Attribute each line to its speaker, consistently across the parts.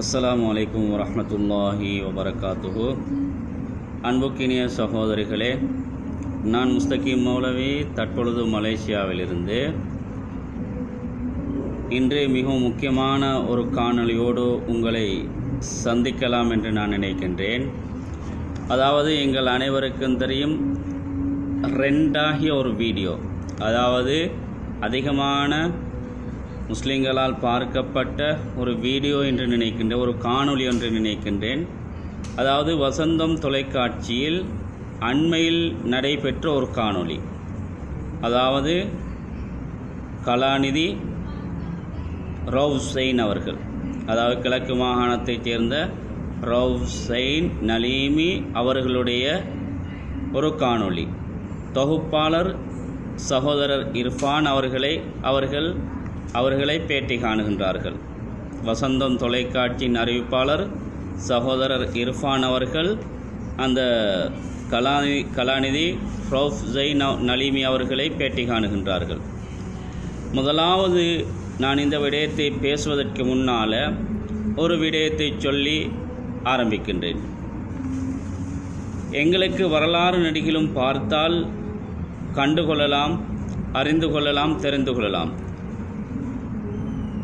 Speaker 1: அஸ்லாம் வலைக்கம் வரமத்துல்லாஹி வபரகாத்துஹு. அன்புக்கினிய சகோதரிகளே நான் முஸ்தகீம் மௌலவி தற்பொழுது மலேசியாவிலிருந்து. இன்று மிகவும் முக்கியமான ஒரு காணொளியோடு உங்களை சந்திக்கலாம் என்று நான் நினைக்கின்றேன். அதாவது எங்கள் அனைவருக்கும் தெரியும் ரெண்டாகிய ஒரு வீடியோ. அதாவது அதிகமான முஸ்லிம்களால் பார்க்கப்பட்ட ஒரு வீடியோ என்று நினைக்கின்றேன் ஒரு காணொளி என்று நினைக்கின்றேன். அதாவது வசந்தம் தொலைக்காட்சியில் அண்மையில் நடைபெற்ற ஒரு காணொளி. அதாவது கலாநிதி ரவுசைன் அவர்கள். அதாவது கிழக்கு மாகாணத்தைச் சேர்ந்த ரவுசைன் நலீமி அவர்களுடைய ஒரு காணொளி. தொகுப்பாளர் சகோதரர் இர்ஃபான் அவர்களை அவர்கள் அவர்களை பேட்டி காணுகின்றார்கள். வசந்தம் தொலைக்காட்சியின் அறிவிப்பாளர் சகோதரர் இர்ஃபான் அவர்கள் அந்த கலாநிதி கலாநிதி ரவுஃப் ஜெய் நலீமி அவர்களை பேட்டி காணுகின்றார்கள். முதலாவது நான் இந்த விடயத்தை பேசுவதற்கு முன்னால் ஒரு விடயத்தை சொல்லி ஆரம்பிக்கின்றேன். எங்களுக்கு வரலாறு நடிகளும் பார்த்தால் கண்டுகொள்ளலாம் அறிந்து கொள்ளலாம் தெரிந்து கொள்ளலாம்.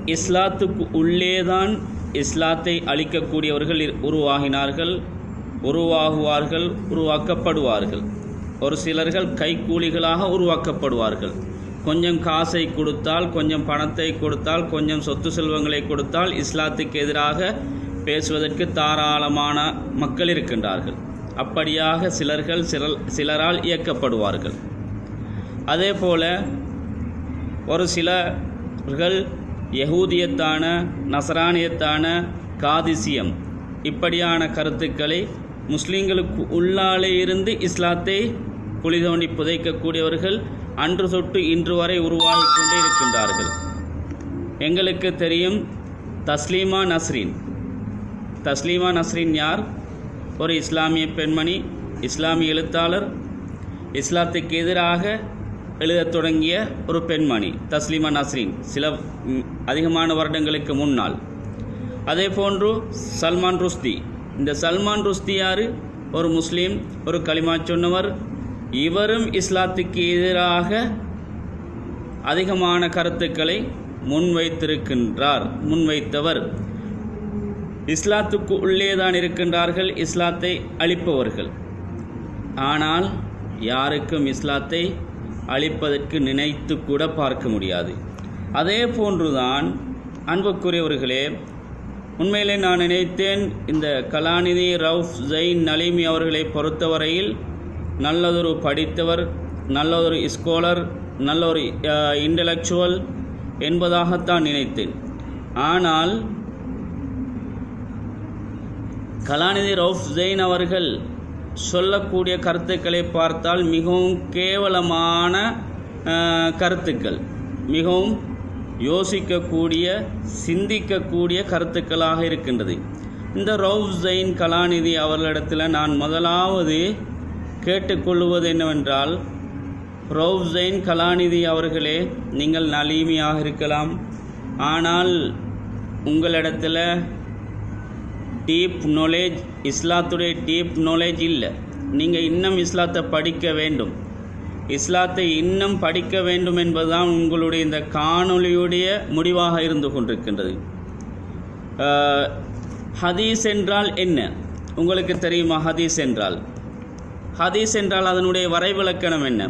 Speaker 1: இஸ்லாத்துக்கு உள்ளேதான் இஸ்லாத்தை அழிக்கக்கூடியவர்கள் உருவாகினார்கள் உருவாகுவார்கள் உருவாக்கப்படுவார்கள். ஒரு சிலர்கள் கைக்கூலிகளாக உருவாக்கப்படுவார்கள். கொஞ்சம் காசை கொடுத்தால் கொஞ்சம் பணத்தை கொடுத்தால் கொஞ்சம் சொத்து செல்வங்களை கொடுத்தால் இஸ்லாத்துக்கு எதிராக பேசுவதற்கு தாராளமான மக்கள் இருக்கின்றார்கள். அப்படியாக சிலர்கள் சிலர் சிலரால் இயக்கப்படுவார்கள். அதே போல ஒரு சிலர்கள் யகூதியத்தான நசரானியத்தான காதிசியம். இப்படியான கருத்துக்களை முஸ்லீம்களுக்கு உள்ளாலே இருந்து இஸ்லாத்தை குழி தோண்டி புதைக்கக்கூடியவர்கள் அன்று தொட்டு இன்று வரை உருவாகி கொண்டே இருக்கின்றார்கள். எங்களுக்கு தெரியும் தஸ்லீமா நஸ்ரீன். தஸ்லீமா நஸ்ரீன் யார்? ஒரு இஸ்லாமிய பெண்மணி இஸ்லாமிய எழுத்தாளர். இஸ்லாத்துக்கு எதிராக எழுதத் தொடங்கிய ஒரு பெண்மணி தஸ்லீமா நஸ்ரீன் சில அதிகமான வருடங்களுக்கு முன்னால். அதே போன்று சல்மான் ருஸ்தி. இந்த சல்மான் ருஸ்தி யார்? ஒரு முஸ்லீம் ஒரு களிமா சொன்னவர். இவரும் இஸ்லாத்துக்கு எதிராக அதிகமான கருத்துக்களை முன்வைத்திருக்கின்றார் முன்வைத்தவர். இஸ்லாத்துக்கு உள்ளேதான் இருக்கின்றார்கள் இஸ்லாத்தை அழிப்பவர்கள். ஆனால் யாருக்கும் இஸ்லாத்தை அழிப்பதற்கு நினைத்து கூட பார்க்க முடியாது. அதே போன்றுதான் அன்புக்குரியவர்களே உண்மையிலே நான் நினைத்தேன் இந்த கலாநிதி ரவுஃப் ஜெயின் நலீமி அவர்களை பொறுத்தவரையில் நல்லதொரு படித்தவர் நல்லதொரு ஸ்காலர் நல்ல ஒரு இன்டலெக்சுவல் என்பதாகத்தான் நினைத்தேன். ஆனால் கலாநிதி ரவுஃப் ஜெயின் அவர்கள் சொல்லக்கூடிய கருத்துக்களை பார்த்தால் மிகவும் கேவலமான கருத்துக்கள். மிகவும் யோசிக்கக்கூடிய சிந்திக்கக்கூடிய கருத்துக்களாக இருக்கின்றது. இந்த ரவுஃப் ஜெயின் கலாநிதி அவர்களிடத்தில் நான் முதலாவது கேட்டுக்கொள்வது என்னவென்றால் ரவுஃப் ஜெயின் கலாநிதி அவர்களே நீங்கள் நலிமையாக இருக்கலாம். ஆனால் உங்களிடத்தில் டீப் நாலேஜ் இஸ்லாத்துடைய டீப் நாலேஜ் இல்லை. நீங்கள் இன்னும் இஸ்லாத்தை படிக்க வேண்டும். இஸ்லாத்தை இன்னும் படிக்க வேண்டும் என்பதுதான் உங்களுடைய இந்த காணொளியுடைய முடிவாக இருந்து கொண்டிருக்கின்றது. ஹதீஸ் என்றால் என்ன? உங்களுக்கு தெரியுமா ஹதீஸ் என்றால்? ஹதீஸ் என்றால் அதனுடைய வரைவிலக்கணம் என்ன?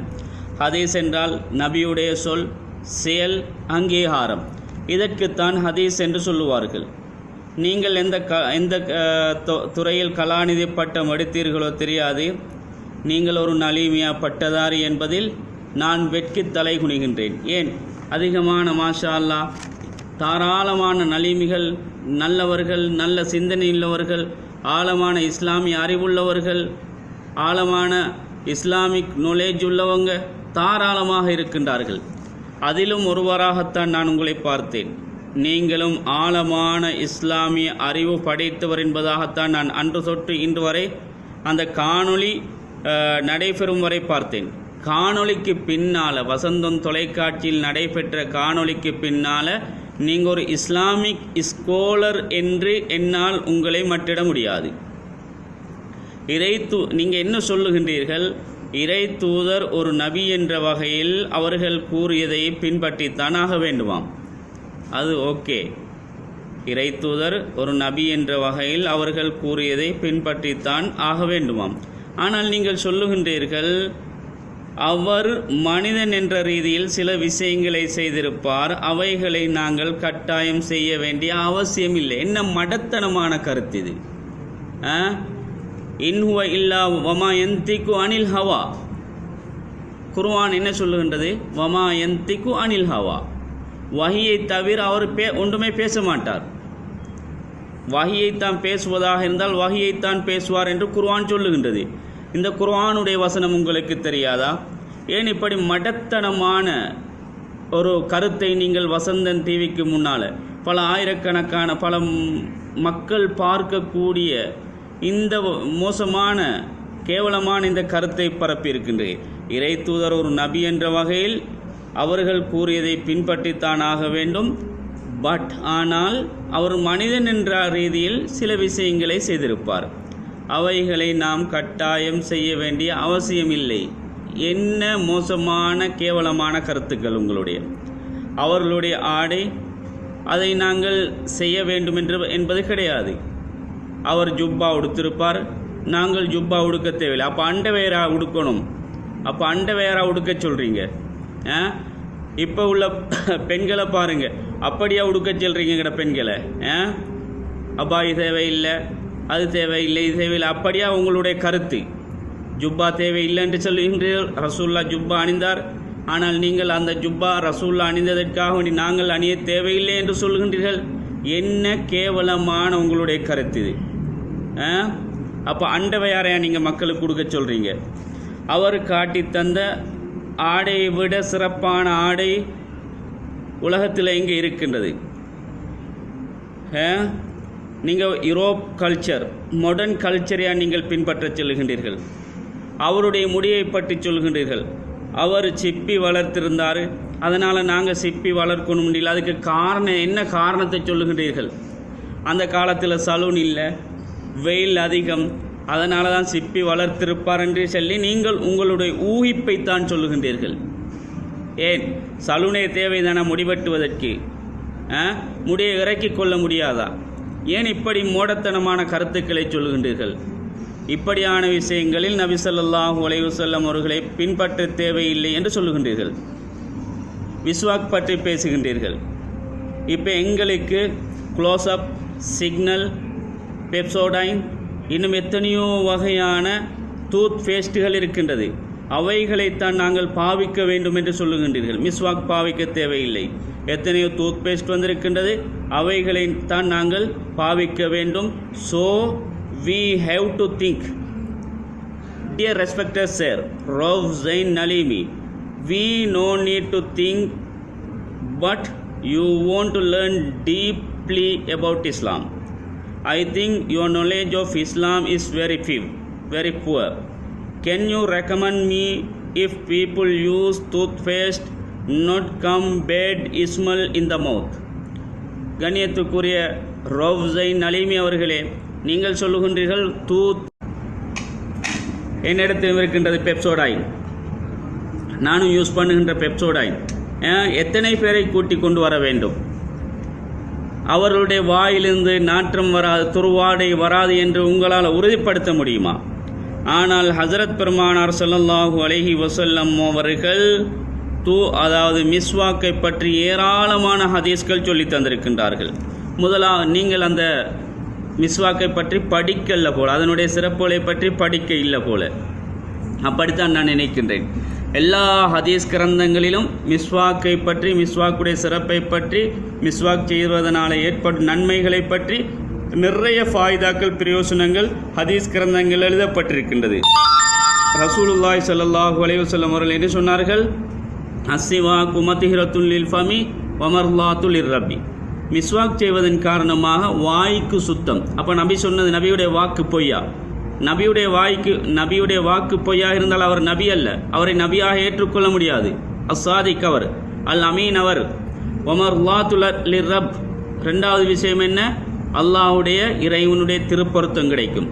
Speaker 1: ஹதீஸ் என்றால் நபியுடைய சொல் செயல் அங்கீகாரம். இதற்குத்தான் ஹதீஸ் என்று சொல்லுவார்கள். நீங்கள் எந்த க எந்த துறையில் கலாநிதி பட்டம் எடுத்தீர்களோ தெரியாது. நீங்கள் ஒரு நலிமையா பட்டதாரி என்பதில் நான் வெட்கி தலை குனிகின்றேன். ஏன்? அதிகமான மாஷா அல்லாஹ் தாராளமான நலிமிகள் நல்லவர்கள் நல்ல சிந்தனையுள்ளவர்கள் ஆழமான இஸ்லாமிய அறிவுள்ளவர்கள் ஆழமான இஸ்லாமிக் நாலேஜ் உள்ளவங்க தாராளமாக இருக்கின்றார்கள். அதிலும் ஒருவராகத்தான் நான் உங்களை பார்த்தேன். நீங்களும் ஆழமான இஸ்லாமிய அறிவு படைத்தவர் என்பதாகத்தான் நான் அன்று தொட்டு இன்று வரை அந்த காணொளி நடைபெறும் வரை பார்த்தேன். காணொளிக்கு பின்னால் வசந்தம் தொலைக்காட்சியில் நடைபெற்ற காணொளிக்கு பின்னால் நீங்கள் ஒரு இஸ்லாமிக் ஸ்கோலர் என்று என்னால் உங்களை மட்டிட முடியாது. இறை தூ நீங்கள் என்ன சொல்லுகின்றீர்கள்? இறை தூதர் ஒரு நபி என்ற வகையில் அவர்கள் கூறியதை பின்பற்றித்தான் ஆக வேண்டுமாம். அது ஓகே. இறைத்தூதர் ஒரு நபி என்ற வகையில் அவர்கள் கூறியதை பின்பற்றித்தான் ஆக வேண்டுமாம். ஆனால் நீங்கள் சொல்லுகின்றீர்கள் அவர் மனிதன் என்ற ரீதியில் சில விஷயங்களை செய்திருப்பார். அவைகளை நாங்கள் கட்டாயம் செய்ய வேண்டிய அவசியம் இல்லை என்ன மடத்தனமான கருத்து இது. ஆ? இன்ஹுவ இல்லா வமா எந்திக்கு அனில் ஹவா. குர்வான் என்ன சொல்லுகின்றது? வமா எந்திக்கு அனில் ஹவா. வகையை தவிர அவர் பே ஒன்றுமே பேச மாட்டார். வகையைத்தான் பேசுவதாக இருந்தால் வகையைத்தான் பேசுவார் என்று குர்ஆன் சொல்லுகின்றது. இந்த குர்ஆனுடைய வசனம் உங்களுக்கு தெரியாதா? ஏன் இப்படி மடத்தனமான ஒரு கருத்தை நீங்கள் வசந்தன் டிவிக்கு முன்னால் பல ஆயிரக்கணக்கான பல மக்கள் பார்க்கக்கூடிய இந்த மோசமான கேவலமான இந்த கருத்தை பரப்பியிருக்கின்றேன் இறை தூதர் ஒரு நபி என்ற வகையில் அவர்கள் கூறியதை பின்பற்றித்தான் ஆக வேண்டும். பட் ஆனால் அவர் மனிதன் என்ற ரீதியில் சில விஷயங்களை செய்திருப்பார். அவைகளை நாம் கட்டாயம் செய்ய வேண்டிய அவசியமில்லை. என்ன மோசமான கேவலமான கருத்துக்கள் உங்களுடைய. அவர்களுடைய ஆடை அதை நாங்கள் செய்ய வேண்டும் என்று என்பது கிடையாது. அவர் ஜுப்பா உடுத்திருப்பார். நாங்கள் ஜுப்பா உடுக்க தேவையில்லை. அப்போ அண்டவேரா உடுக்கணும். அப்போ அண்டவேரா உடுக்க சொல்கிறீங்க இப்போ உள்ள பெண்களை பாருங்கள் அப்படியா உடுக்க சொல்கிறீங்க கிட்ட பெண்களை? ஆ? இது தேவையில்லை. அது தேவையில்லை இது தேவையில்லை. அப்படியா உங்களுடைய கருத்து? ஜுப்பா தேவையில்லை என்று சொல்லுகின்றீர்கள். ரசூல்லா ஜுப்பா அணிந்தார். ஆனால் நீங்கள் அந்த ஜுப்பா ரசூல்லா அணிந்ததற்காக வேண்டி நாங்கள் அணிய தேவையில்லை என்று சொல்லுகின்றீர்கள். என்ன கேவலமான உங்களுடைய கருத்து இது. ஆ? அப்போ அண்டவையாரையா நீங்கள் மக்களுக்கு கொடுக்க சொல்கிறீங்க அவர் காட்டி தந்த ஆடையை விட சிறப்பான ஆடை உலகத்தில் எங்கே இருக்கின்றது? நீங்கள் யூரோப் கல்ச்சர் மாடர்ன் கல்ச்சரையாக நீங்கள் பின்பற்றச் செல்கின்றீர்கள்? அவருடைய முடியை பற்றி சொல்கின்றீர்கள். அவர் சிப்பி வளர்த்திருந்தார். அதனால் நாங்கள் சிப்பி வளர்க்கணும் முடியல அதுக்கு காரணம் என்ன காரணத்தை சொல்லுகின்றீர்கள்? அந்த காலத்தில் சலூன் இல்லை வெயில் அதிகம் அதனால தான் சிப்பி வளர்த்திருப்பார் என்று சொல்லி நீங்கள் உங்களுடைய ஊகிப்பைத்தான் சொல்லுகின்றீர்கள். ஏன்? சலூனே தேவைதான முடிவெட்டுவதற்கு முடியை இறக்கி கொள்ள முடியாதா? ஏன் இப்படி மூடத்தனமான கருத்துக்களை சொல்கின்றீர்கள் இப்படியான விஷயங்களில் நபி ஸல்லல்லாஹு செல்லும் அவர்களை பின்பற்ற தேவையில்லை என்று சொல்லுகின்றீர்கள். விஸ்வாக் பற்றி பேசுகின்றீர்கள். இப்போ எங்களுக்கு க்ளோஸ்அப் சிக்னல் பெப்சோடைன் இன்னும் எத்தனையோ வகையான டூத் பேஸ்ட்டுகள் இருக்கின்றது அவைகளைத்தான் நாங்கள் பாவிக்க வேண்டும் என்று சொல்லுகின்றீர்கள். மிஸ்வாக் பாவிக்க தேவையில்லை. எத்தனையோ டூத் பேஸ்ட் வந்திருக்கின்றது. அவைகளை தான் நாங்கள் பாவிக்க வேண்டும். So we have to think dear respected sir Rauf Zain Naleemi we know need to think but you want to learn deeply about Islam I think your knowledge of Islam is very few, very poor. Can you recommend me if people use toothpaste not come bad smell in the mouth? கண்ணியத்துக்குரிய ரோவ் ஜைன் நலிமி அவர்களே நீங்கள் சொல்லுகின்றீர்கள் தூத் என்னிடத்தில் இருக்கின்றது பெப்சோடாயின் நானும் use பண்ணுகின்ற பெப்சோடாயின் அஹ், எத்தனை பேரை கூட்டிக் கொண்டு வர வேண்டும் அவர்களுடைய வாயிலிருந்து நாற்றம் வராது துருவாடை வராது என்று உங்களால் உறுதிப்படுத்த முடியுமா? ஆனால் ஹசரத் பெருமானார் ஸல்லல்லாஹு அலஹி வசல்லம் அவர்கள் தூ அதாவது மிஸ்வாக்கை பற்றி ஏராளமான ஹதீஸ்கள் சொல்லி தந்திருக்கின்றார்கள். முதலா நீங்கள் அந்த மிஸ்வாக்கை பற்றி படிக்கல போல அதனுடைய சிறப்புகளை பற்றி படிக்க இல்லை போல. அப்படித்தான் நான் நினைக்கின்றேன். எல்லா ஹதீஸ் கிரந்தங்களிலும் மிஸ்வாக்கை பற்றி மிஸ்வாக்குடைய சிறப்பை பற்றி மிஸ்வாக் செய்வதனால் ஏற்படும் நன்மைகளை பற்றி நிறைய ஃபாய்தாக்கள் பிரயோசனங்கள் ஹதீஸ் கிரந்தங்கள் எழுதப்பட்டிருக்கின்றது. ரசூலுல்லாய் ஸல்லல்லாஹு அலைஹி செல்லும் அவர்கள் என்ன சொன்னார்கள்? அசிவா குமதிஹிரத்துல் லில் ஃபமி வமர்லாத்துல் ரப்பி. மிஸ்வாக் செய்வதன் காரணமாக வாய்க்கு சுத்தம். அப்போ நபி சொன்னது நபியுடைய வாக்கு பொய்யா? நபியுடைய வாய்க்கு நபியுடைய வாக்கு பொய்யாக இருந்தால் அவர் நபி அல்ல. அவரை நபியாக ஏற்றுக்கொள்ள முடியாது. அசாதிக் அவர் அல் அமீன் அவர். ஒமர் லாத்துலி ரப் ரெண்டாவது விஷயம் என்ன? அல்லாஹுடைய இறைவனுடைய திருப்பொருத்தம் கிடைக்கும்.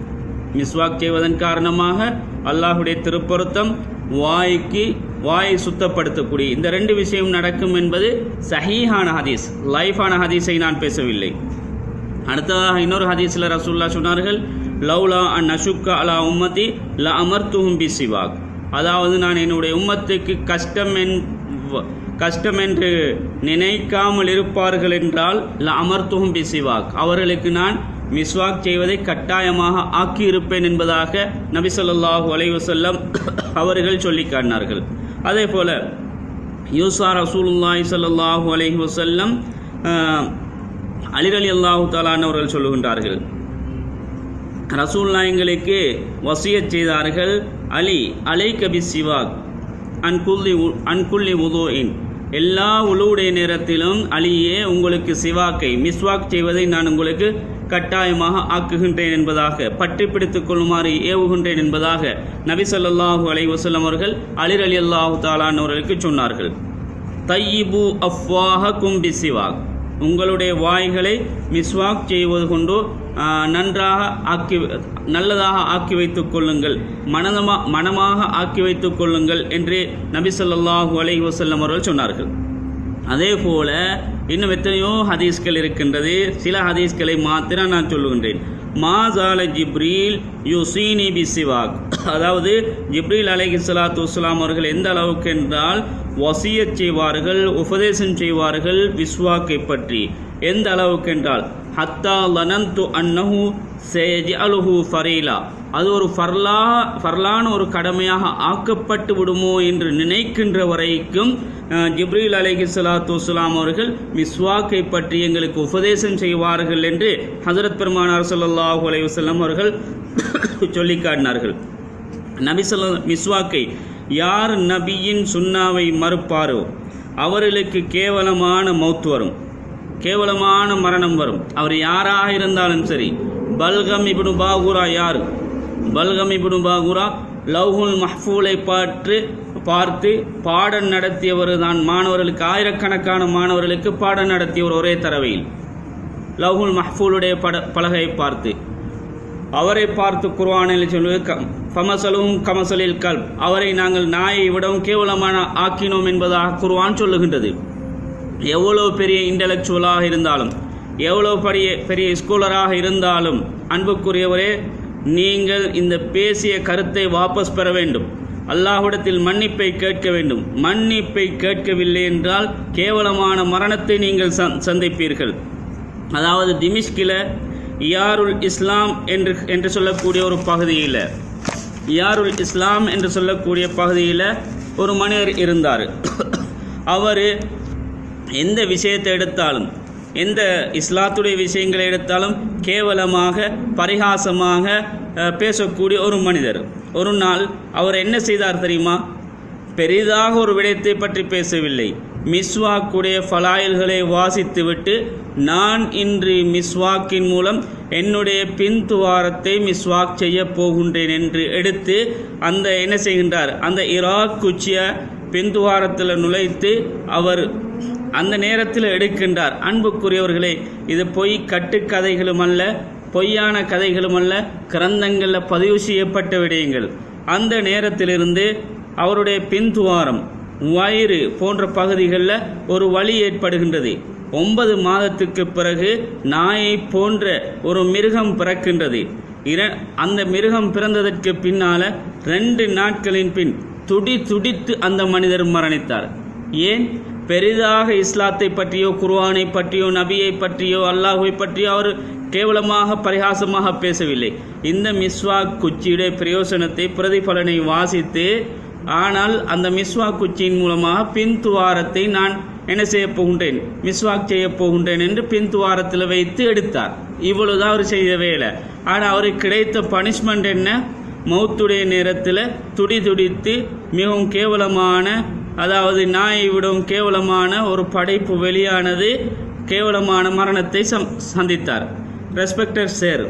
Speaker 1: மிஸ்வாக் செய்வதன் காரணமாக அல்லாஹ்வுடைய திருப்பொருத்தம் வாய்க்கு வாயை சுத்தப்படுத்தக்கூடிய இந்த ரெண்டு விஷயம் நடக்கும் என்பது சஹீஹான ஹதீஸ். லைஃபான ஹதீஸை நான் பேசவில்லை. அடுத்ததாக இன்னொரு ஹதீஸில் ரசூல்லா சொன்னார்கள் லவ்லா அன் அஷுக்க அலா உம்மதி ல அமர்த்துஹும் பி சிவாக் அதாவது நான் என்னுடைய உம்மத்துக்கு கஷ்டம் என் கஷ்டம் என்று நினைக்காமல் இருப்பார்கள் என்றால் ல அமர்த்துஹும் பி சிவாக் அவர்களுக்கு நான் மிஸ்வாக் செய்வதை கட்டாயமாக ஆக்கியிருப்பேன் என்பதாக நபிசல்லாஹு அலைவசல்லம் அவர்கள் சொல்லி காட்டினார்கள். அதே போல யூசா ரசூலுல்லாஹி சல்லாஹூ அலைஹி வசல்லம் அலிரலி அல்லாஹு அலி அல்லாஹு சொல்லுகின்றார்கள். ரசூல்லா எங்களுக்கு வசியச் செய்தார்கள். அலி அலை கபி சிவாக். அன்குல்லி உ- அன்குல்லி உதோயின் எல்லா உழுவுடைய நேரத்திலும் அலியே உங்களுக்கு சிவாக்கை மிஸ்வாக் செய்வதை நான் உங்களுக்கு கட்டாயமாக ஆக்குகின்றேன் என்பதாக பற்றி பிடித்துக் கொள்ளுமாறு ஏவுகின்றேன் என்பதாக நபி சொல்லாஹு அலை வசலம் அவர்கள் அலிர் அலி அல்லாஹு தாலானவர்களுக்கு சொன்னார்கள். தையிபு அஃப்வாஹ கும்பி சிவாக். உங்களுடைய வாய்களை மிஸ்வாக் செய்வது கொண்டோ நன்றாக ஆக்கி நல்லதாக ஆக்கி வைத்துக் கொள்ளுங்கள். மனதமா மனமாக ஆக்கி வைத்துக் கொள்ளுங்கள் என்று நபி சொல்லாஹூ அலஹி வசல்லம் அவர்கள் சொன்னார்கள். அதே போல இன்னும் எத்தனையோ ஹதீஸ்கள் இருக்கின்றது. சில ஹதீஸ்களை மாத்திரம் நான் சொல்லுகின்றேன். மாசால ஜிப்ரீல் யுசீனி பி சிவாக் அதாவது ஜிப்ரீல் அலஹி சலாத்து வஸ்ஸலாம் அவர்கள் எந்த அளவுக்கு என்றால் வசிய செய்வார்கள் உபதேசம் செய்வார்கள் விஸ்வாக்கை பற்றி. எந்த அளவுக்கு என்றால் ஹத்தா லனந்து அன்னஹு சேஜி அலுஹு ஃபரீலா. அது ஒரு ஃபர்லா ஃபர்லான ஒரு கடமையாக ஆக்கப்பட்டு விடுமோ என்று நினைக்கின்ற வரைக்கும் ஜிப்ரீல் அலைஹி சலாத்து வலாம் அவர்கள் மிஸ்வாக்கை பற்றி எங்களுக்கு உபதேசம் செய்வார்கள் என்று ஹசரத் பெருமானார் சல்லாஹூ அலைஹி வஸல்லம் அவர்கள் சொல்லி காட்டினார்கள். நபி சொல்ல மிஸ்வாக்கை யார் நபியின் சுன்னாவை மறுப்பாரோ அவர்களுக்கு கேவலமான மௌத் வரும். கேவலமான மரணம் வரும். அவர் யாராக இருந்தாலும் சரி பல்கம் இப்னு பாகுரா யார்? பல்கம் இப்னு பாகுரா லவ்ஹுல் மஹ்ஃபூலை பார்த்து பார்த்து பாடம் நடத்தியவர் தான் மாணவர்களுக்கு ஆயிரக்கணக்கான மாணவர்களுக்கு பாடம் நடத்தியவர் ஒரே தரவையில். லவ்ஹுல் மஹ்ஃபூலுடைய பட பலகையை பார்த்து. அவரை பார்த்து குர்வானில் சொல்வது கமசலும் கமசலில் கல் அவரை நாங்கள் நாயை விடவும் கேவலமான ஆக்கினோம் என்பதாக குர்வான் சொல்லுகின்றது. எவ்வளோ பெரிய இன்டலெக்சுவலாக இருந்தாலும் எவ்வளோ பெரிய பெரிய ஸ்கூலராக இருந்தாலும் அன்புக்குரியவரே நீங்கள் இந்த பேசிய கருத்தை வாபஸ் பெற வேண்டும். அல்லாஹ்விடத்தில் மன்னிப்பை கேட்க வேண்டும். மன்னிப்பை கேட்கவில்லை என்றால் கேவலமான மரணத்தை நீங்கள் சந்- சந்திப்பீர்கள். அதாவது திமிஷ்கில யாருல் இஸ்லாம் என்று என்று சொல்லக்கூடிய ஒரு பகுதியில் யாருல் இஸ்லாம் என்று சொல்லக்கூடிய பகுதியில் ஒரு மனிதர் இருந்தார். அவர் எந்த விஷயத்தை எடுத்தாலும் எந்த இஸ்லாத்துடைய விஷயங்களை எடுத்தாலும் கேவலமாக பரிகாசமாக பேசக்கூடிய ஒரு மனிதர். ஒரு நாள் அவர் என்ன செய்தார் தெரியுமா? பெரிதாக ஒரு விடயத்தை பற்றி பேசவில்லை. மிஸ்வாக்குடைய ஃபலாயில்களை வாசித்துவிட்டு நான் இன்று மிஸ்வாக்கின் மூலம் என்னுடைய பின்துவாரத்தை மிஸ்வாக் செய்ய போகின்றேன் என்று எடுத்து அந்த என்ன செய்கின்றார்? அந்த இராக் குச்சிய பின்துவாரத்தில் நுழைத்து அவர் அந்த நேரத்தில் எடுக்கின்றார். அன்புக்குரியவர்களே இது பொய் கட்டுக்கதைகளும் அல்ல பொய்யான கதைகளும் அல்ல கிரந்தங்களில் பதிவு செய்யப்பட்ட விடயங்கள் அந்த நேரத்திலிருந்து அவருடைய பின்துவாரம் வயிறு போன்ற பகுதிகளில் ஒரு வழி ஏற்படுகின்றது. ஒன்பது மாதத்துக்கு பிறகு நாயை போன்ற ஒரு மிருகம் பிறக்கின்றது. இர அந்த மிருகம் பிறந்ததற்கு பின்னால ரெண்டு நாட்களின் பின் துடி துடித்து அந்த மனிதர் மரணித்தார். ஏன்? பெரிதாக இஸ்லாத்தை பற்றியோ குர்ஆனை பற்றியோ நபியை பற்றியோ அல்லாஹுவை பற்றியோ அவர் கேவலமாக பரிகாசமாக பேசவில்லை. இந்த மிஸ்வாக் குச்சியுடைய பிரயோசனத்தை பிரதிபலனை வாசித்து ஆனால் அந்த மிஸ்வாக் குச்சியின் மூலமாக பின்துவாரத்தை நான் என்ன செய்ய போகின்றேன்? மிஸ்வாக் செய்ய போகின்றேன் என்று பின்துவாரத்தில் வைத்து எடுத்தார். இவ்வளவுதான் அவர் செய்த வேலை. ஆனால் அவருக்கு கிடைத்த பனிஷ்மெண்ட் என்ன? மௌத்துடைய நேரத்தில் துடி துடித்து மிகவும் கேவலமான அதாவது நாயை விடும் கேவலமான ஒரு படைப்பு வெளியானது கேவலமான மரணத்தை சம் சந்தித்தார் ரெஸ்பெக்டர் சேர்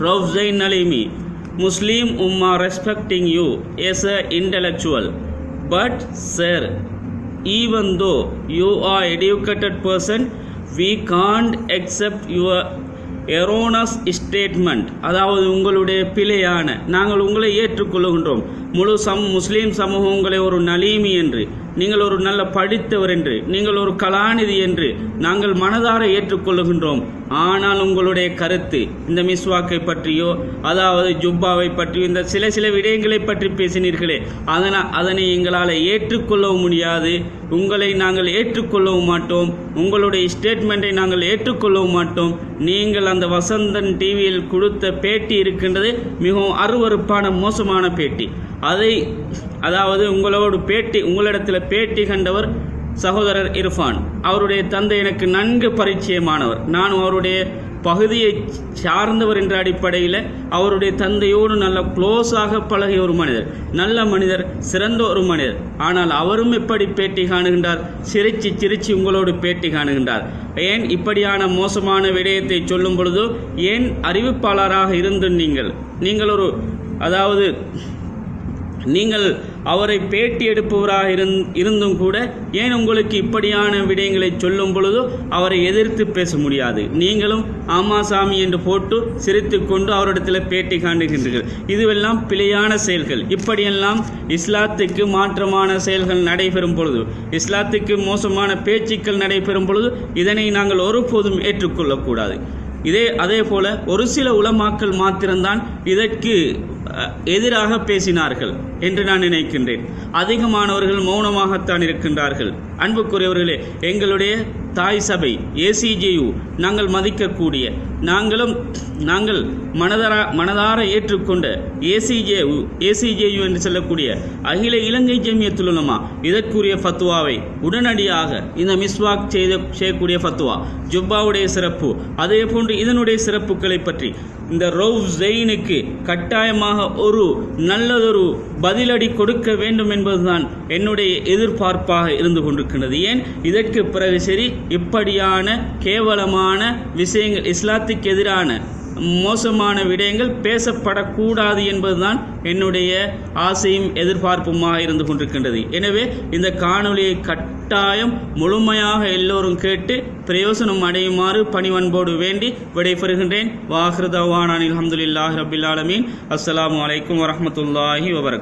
Speaker 1: ரோஃப்சைன் நலீமி முஸ்லீம் உம்மா respecting you as a intellectual but sir even though you are educated person we can't accept your erroneous statement அதாவது உங்களுடைய பிழையான நாங்கள் உங்களை ஏற்றுக்கொள்கின்றோம் முழு சம் முஸ்லீம் சமூகம் உங்களை ஒரு நலீமி என்று. நீங்கள் ஒரு நல்ல படித்தவர் என்று நீங்கள் ஒரு கலாநிதி என்று நாங்கள் மனதார ஏற்றுக்கொள்ளுகின்றோம். ஆனால் உங்களுடைய கருத்து இந்த மிஸ்வாக்கை பற்றியோ அதாவது ஜுப்பாவை பற்றியோ இந்த சில சில விடயங்களை பற்றி பேசினீர்களே அதனால் அதனை எங்களால் ஏற்றுக்கொள்ளவும் முடியாது. உங்களை நாங்கள் ஏற்றுக்கொள்ளவும் மாட்டோம். உங்களுடைய ஸ்டேட்மெண்ட்டை நாங்கள் ஏற்றுக்கொள்ளவும் மாட்டோம். நீங்கள் அந்த வசந்தன் டிவியில் கொடுத்த பேட்டி இருக்கின்றது மிகவும் அருவருப்பான மோசமான பேட்டி. அதை அதாவது உங்களோடு பேட்டி உங்களிடத்தில் பேட்டி கண்டவர் சகோதரர் இர்ஃபான். அவருடைய தந்தை எனக்கு நன்கு பரிச்சயமானவர். நான் அவருடைய பகுதியை சார்ந்தவர் என்ற அடிப்படையில் அவருடைய தந்தையோடு நல்ல க்ளோஸாக பழகிய ஒரு மனிதர். நல்ல மனிதர் சிறந்த ஒரு மனிதர். ஆனால் அவரும் எப்படி பேட்டி காணுகின்றார்? சிரிச்சு சிரிச்சு உங்களோடு பேட்டி காணுகின்றார். ஏன் இப்படியான மோசமான விடயத்தை சொல்லும் பொழுதோ ஏன் அறிவிப்பாளராக இருந்து நீங்கள்? நீங்கள் ஒரு அதாவது நீங்கள் அவரை பேட்டி எடுப்பவராக இருந் இருந்தும் கூட ஏன் உங்களுக்கு இப்படியான விடயங்களை சொல்லும் பொழுதோ அவரை எதிர்த்து பேச முடியாது. நீங்களும் ஆமா சாமி என்று போட்டு சிரித்துக்கொண்டு அவரிடத்தில் பேட்டி காண்டுகின்றீர்கள் இதுவெல்லாம் பிழையான செயல்கள். இப்படியெல்லாம் இஸ்லாத்துக்கு மாற்றமான செயல்கள் நடைபெறும் பொழுது இஸ்லாத்துக்கு மோசமான பேச்சுக்கள் நடைபெறும் பொழுது இதனை நாங்கள் ஒருபோதும் ஏற்றுக்கொள்ளக்கூடாது. இதே அதே போல ஒரு சில உலமாக்கள் மாத்திரம்தான் இதற்கு எதிராக பேசினார்கள் என்று நான் நினைக்கின்றேன். அதிகமானவர்கள் மௌனமாகத்தான் இருக்கின்றார்கள். அன்புக்குரியவர்களே எங்களுடைய தாய் சபை ஏசிஜேயு நாங்கள் மதிக்கக்கூடிய நாங்களும் நாங்கள் மனதார மனதார ஏற்றுக்கொண்ட ஏசிஜேயு ஏசிஜேயு என்று சொல்லக்கூடிய அகில இலங்கை ஜமியத்துல் உலமா இதற்குரிய ஃபத்வாவை உடனடியாக இந்த மிஸ்வாக் செய்த செய்யக்கூடிய ஃபத்வா ஜுப்பாவுடைய சிறப்பு அதே போன்று இதனுடைய சிறப்புகளை பற்றி இந்த ரவுப் ஜெயினுக்கு கட்டாயமாக ஒரு நல்லதொரு பதிலடி கொடுக்க வேண்டும் என்பதுதான் என்னுடைய எதிர்பார்ப்பாக இருந்து கொண்டிருக்கின்றது. ஏன்? இதற்கு பிறகு சரி இப்படியான கேவலமான விஷயங்கள் இஸ்லாத்துக்கு எதிரான மோசமான விடயங்கள் பேசப்படக்கூடாது என்பதுதான் என்னுடைய ஆசையும் எதிர்பார்ப்புமாக இருந்து கொண்டிருக்கின்றது. எனவே இந்த காணொளியை கட்டாயம் முழுமையாக எல்லோரும் கேட்டு பிரயோசனம் அடையுமாறு பணிவன்போடு வேண்டி விடைபெறுகின்றேன். வாஹிருதவானான் அஹமதுல்லாஹ் ரபில் ஆலமீன். அஸ்லாம் அலைக்கும் வரமத்துல்லாஹி வபரக்